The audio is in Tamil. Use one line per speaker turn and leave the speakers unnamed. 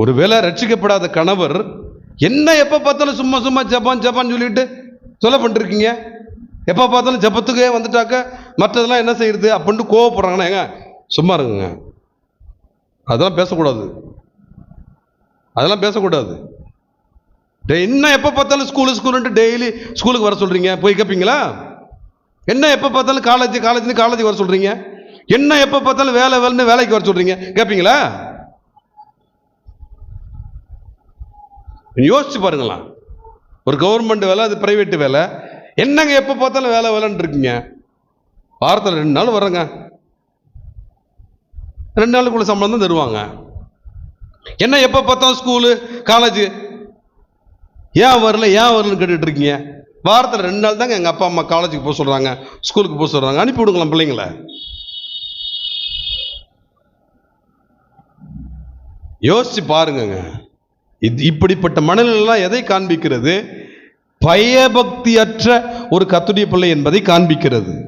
ஒருவேளை ரட்சிக்கப்படாத கணவர் என்ன எப்போ பார்த்தாலும் சும்மா சும்மா ஜப்பான் ஜப்பான் சொல்லிட்டு சொல்ல பண்ணிருக்கீங்க? எப்போ பார்த்தாலும் ஜப்பத்துக்கே வந்துட்டாக்க மற்றதெல்லாம் என்ன செய்யுது அப்படின்ட்டு கோவப்படுறாங்கன்னா ஏங்க சும்மா இருங்க அதெல்லாம் பேசக்கூடாது. அதெல்லாம் பேசக்கூடாது. டே என்ன எப்போ பார்த்தாலும் ஸ்கூலு ஸ்கூலுன்ட்டு டெய்லி ஸ்கூலுக்கு வர சொல்கிறீங்க போய் கேட்பீங்களா என்ன எப்போ பார்த்தாலும் காலேஜ் காலேஜ்னு காலேஜுக்கு வர சொல்கிறீங்க என்ன எப்போ பார்த்தாலும் வேலை வேலைன்னு வேலைக்கு வர சொல்கிறீங்க கேட்பீங்களா யோசிச்சு பாருங்களேன். ஒரு கவர்மெண்ட் வேலை அது ப்ரைவேட்டு வேலை. என்னங்க எப்போ பார்த்தாலும் வேலை வேலைன்னு இருக்கீங்க? வாரத்தில் ரெண்டு நாள் வர்றேங்க. ரெண்டு நாளுக்குள்ள சம்பளம் தான் தருவாங்க. என்ன எப்போ பார்த்தாலும் ஸ்கூலு காலேஜு ஏன் வரல ஏன் வரலன்னு கேட்டுட்டு இருக்கீங்க? வாரத்தில் ரெண்டு நாள் தாங்க எங்கள் அப்பா அம்மா காலேஜுக்கு போக சொல்கிறாங்க ஸ்கூலுக்கு போக சொல்கிறாங்க அனுப்பி விடுங்களா பிள்ளைங்கள. யோசிச்சு பாருங்கங்க. இது இப்படிப்பட்ட மனநிலைலாம் எதை காண்பிக்கிறது? பயபக்தியற்ற ஒரு கத்துடைய பிள்ளை என்பதை காண்பிக்கிறது.